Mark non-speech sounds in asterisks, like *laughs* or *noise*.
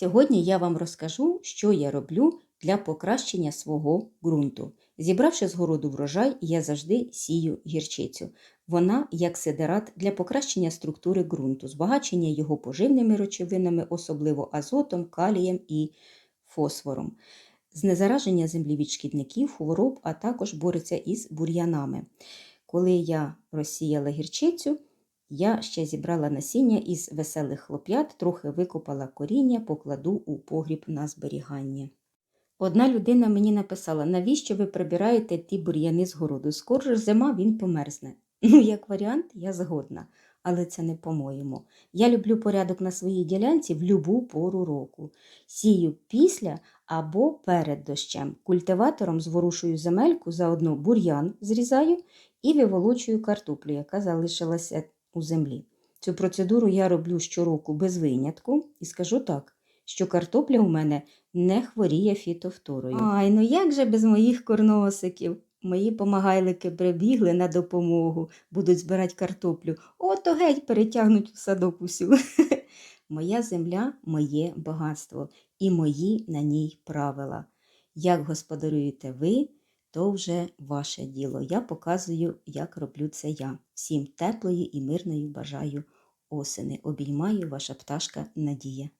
Сьогодні я вам розкажу, що я роблю для покращення свого ґрунту. Зібравши з городу врожай, я завжди сію гірчицю. Вона як сидерат для покращення структури ґрунту, збагачення його поживними речовинами, особливо азотом, калієм і фосфором, знезараження землі від шкідників, хвороб, а також бореться із бур'янами. Коли я розсіяла гірчицю, я ще зібрала насіння із веселих хлоп'ят, трохи викопала коріння, покладу у погріб на зберігання. Одна людина мені написала, навіщо ви прибираєте ті бур'яни з городу? Скоро ж зима він померзне. *laughs* Ну, як варіант, я згодна, але це не по-моєму. Я люблю порядок на своїй ділянці в любу пору року. Сію після або перед дощем. Культиватором зворушую земельку, заодно бур'ян зрізаю і виволочую картоплю, яка залишилася у землі. Цю процедуру я роблю щороку без винятку і скажу так, що картопля у мене не хворіє фітофторою. Ай, ну як же без моїх корносиків? Мої помагайлики прибігли на допомогу, будуть збирати картоплю. Ото геть перетягнуть в садок усю. *laughs* Моя земля моє багатство і мої на ній правила. Як господарюєте ви, то вже ваше діло. Я показую, як роблю це я. Всім теплої і мирної бажаю осени. Обіймаю ваша пташка Надія.